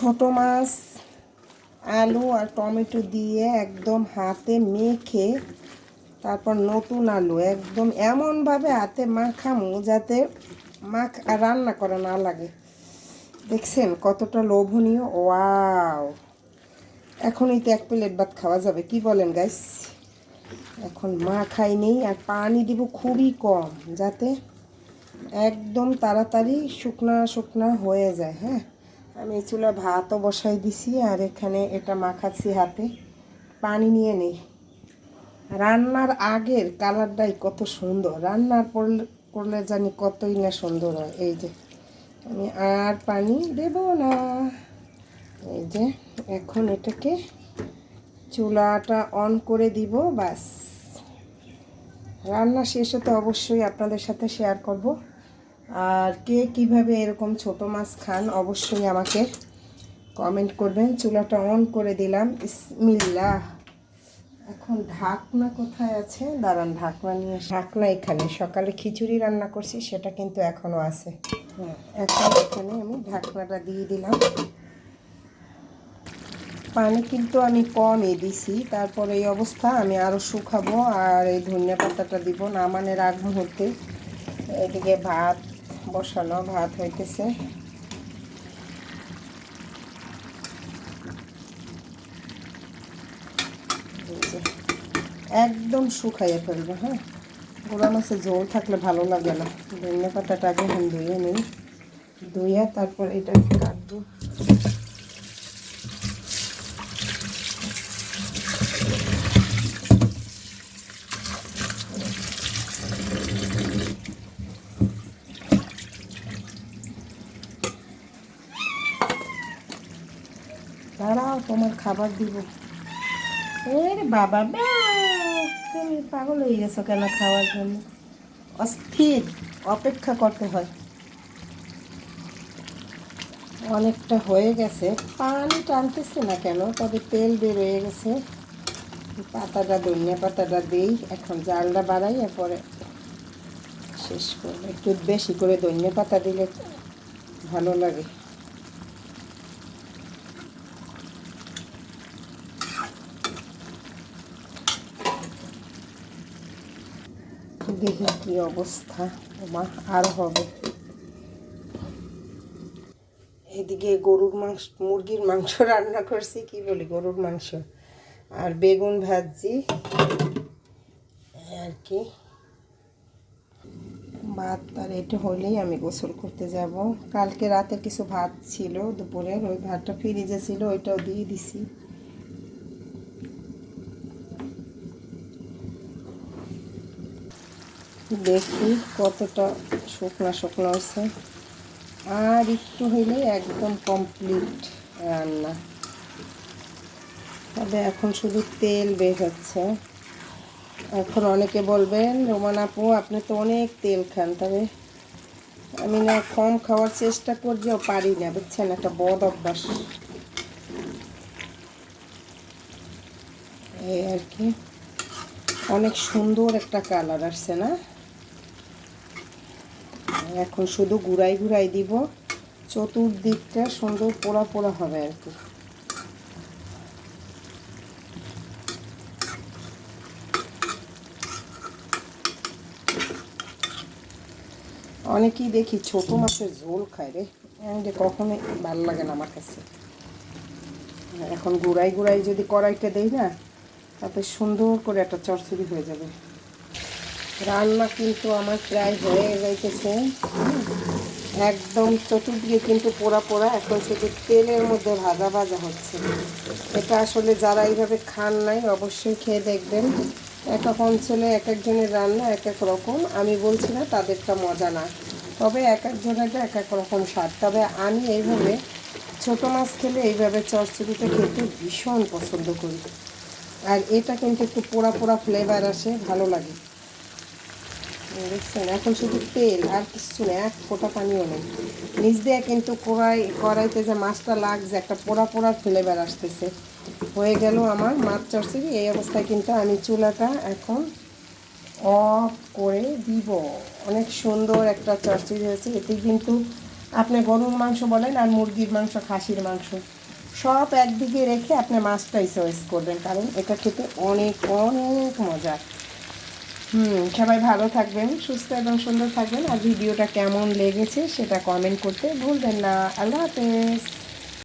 ছোট মাছ, আলু আর টমেটো দিয়ে একদম হাতে মেখে তারপর নতুন আলু। একদম এমনভাবে হাতে মাখামো যাতে মাখ আর রান্না করা না লাগে। দেখছেন কতটা লোভনীয়? ওয়াও! এখনই তো এক প্লেট ভাত খাওয়া যাবে, কি বলেন গাইস এখন মা খাই নেই আর পানি দিব খুবই কম, যাতে একদম তাড়াতাড়ি শুকনা শুকনা হয়ে যায় হ্যাঁ? আমি এই চুলা ভাতও বসাই দিছি, আর এখানে এটা মাখাচ্ছি হাতে। পানি নিয়ে নেই। রান্নার আগের কালারটাই কত সুন্দর। রান্নার করলে করলে জানি কতই না সুন্দর হয়। এই যে, আমি আর পানি দেব না। এই যে, এখন এটাকে চুলাটা অন করে দিব বাস রান্না শেষ হতে অবশ্যই আপনাদের সাথে শেয়ার করব। আর কে কীভাবে এরকম ছোট মাছ খান অবশ্যই আমাকে কমেন্ট করবেন। চুলাটা অন করে দিলাম। ইসমিল্লাহ এখন ঢাকনা কোথায় আছে? দাঁড়ান, ঢাকনা নিয়ে ঢাকনা এখানে। সকালে খিচুড়ি রান্না করছি, সেটা কিন্তু এখনও আছে। হ্যাঁ এখন এখানে আমি ঢাকনাটা দিয়ে দিলাম। পানি কিন্তু আমি কমই দিছি। তারপর এই অবস্থা, আমি আরও শুকাবো আর এই ধনিয়া পাতাটা দিব নামানের আগ মুহূর্তে। এদিকে ভাত বসানো ভাত হইতেছে। একদম শুকাইয়ে ফেলব হ্যাঁ? গোড়া মাছে জল থাকলে ভালো লাগে না। ধন্যপাতাটা আগে ধুয়ে নিই, ধুইয়া তারপর এটা কাটবো। দাঁড়াও, তোমার খাবার দিব। এরে বাবা তুমি পাগল হয়ে গেছো কেন খাওয়ার জন্য? অস্থির, অপেক্ষা করতে হয়। অনেকটা হয়ে গেছে। পানি টানতেছে না কেন? তবে তেল বের হয়ে গেছে। পাতাটা, ধনিয়া পাতাটা দিই, এখন জালটা বাড়াই এরপরে শেষ করব। একটু বেশি করে ধনিয়া পাতা দিলে ভালো লাগে। দেখি কি অবস্থা মা আর হবে। এদিকে গরুর মাংস, মুরগির মাংস রান্না করছি, কি বলি, গরুর মাংস। আর বেগুন ভাজি আর কি। ভাত আর এটা হলেই আমি গোসল করতে যাব। কালকে রাতে কিছু ভাত ছিল দুপুরের, ওই ভাতটা ফ্রিজে ছিল, ওইটাও দিয়ে দিছি। দেখি কতটা শুকনা শুকনো হয়েছে। আর একটু হইলে একদম কমপ্লিট রান্না। তবে এখন শুধু তেল বের হচ্ছে। এখন অনেকে বলবেন, রোমান আপু, আপনি তো অনেক তেল খান। তবে আমি না কম খাওয়ার চেষ্টা করলেও পারি না, বুঝছেন? একটা বদ অভ্যাস। এই আর কি। অনেক সুন্দর একটা কালার আসছে না? এখন শুধু গুড়াই গুড়াই দিব। চতুর্দিকটা সুন্দর পোড়া পোড়া হবে আর কি। অনেকেই দেখি ছোট মাছের ঝোল খায় রে। যে কখনোই ভালো লাগে না আমার কাছে। এখন গুড়াই গুড়াই যদি কড়াইটা দেই না, তাতে সুন্দর করে একটা চরচড়ি হয়ে যাবে। রান্না কিন্তু আমার প্রায় হয়ে যাইতেছে একদম চতুর্দিকে কিন্তু পোড়া পোড়া, এখন শুধু তেলের মধ্যে ভাজা ভাজা হচ্ছে। এটা আসলে যারা এইভাবে খান নাই, অবশ্যই খেয়ে দেখবেন। এক এক অঞ্চলে এক একজনের রান্না এক এক রকম। আমি বলছি না তাদেরটা মজা না, তবে এক একজনের এক এক রকম স্বাদ। তবে আমি এইভাবে ছোটো মাছ খেলে এইভাবে চচ্চড়িটা খেতে ভীষণ পছন্দ করি। আর এটা কিন্তু একটু পোড়া পোড়া ফ্লেভার আসে, ভালো লাগে। দেখছেন, এখন শুধু তেল আর কিছু না, এক ফোঁটা পানিও নেই। নিচ দিয়ে কিন্তু কড়াই, কড়াইতে যে মাছটা লাগছে, একটা পোড়া পোড়া ফ্লেভার আসতেছে। হয়ে গেল আমার মাছ চরচড়ি এই অবস্থায় কিন্তু আমি চুলাটা এখন অফ করে দিব। অনেক সুন্দর একটা চরচড়ি হয়েছে, এতে কিন্তু আপনি গরুর মাংস বলেন আর মুরগির মাংস, খাসির মাংস, সব একদিকে রেখে আপনি মাছটাই চয়েস করবেন, কারণ এটা খেতে অনেক অনেক মজা। হুম, সবাই ভালো থাকবেন, সুস্থ এবং সুন্দর থাকবেন। আর ভিডিওটা কেমন লেগেছে সেটা কমেন্ট করতে ভুলবেন না। আল্লাহ হাফেজ।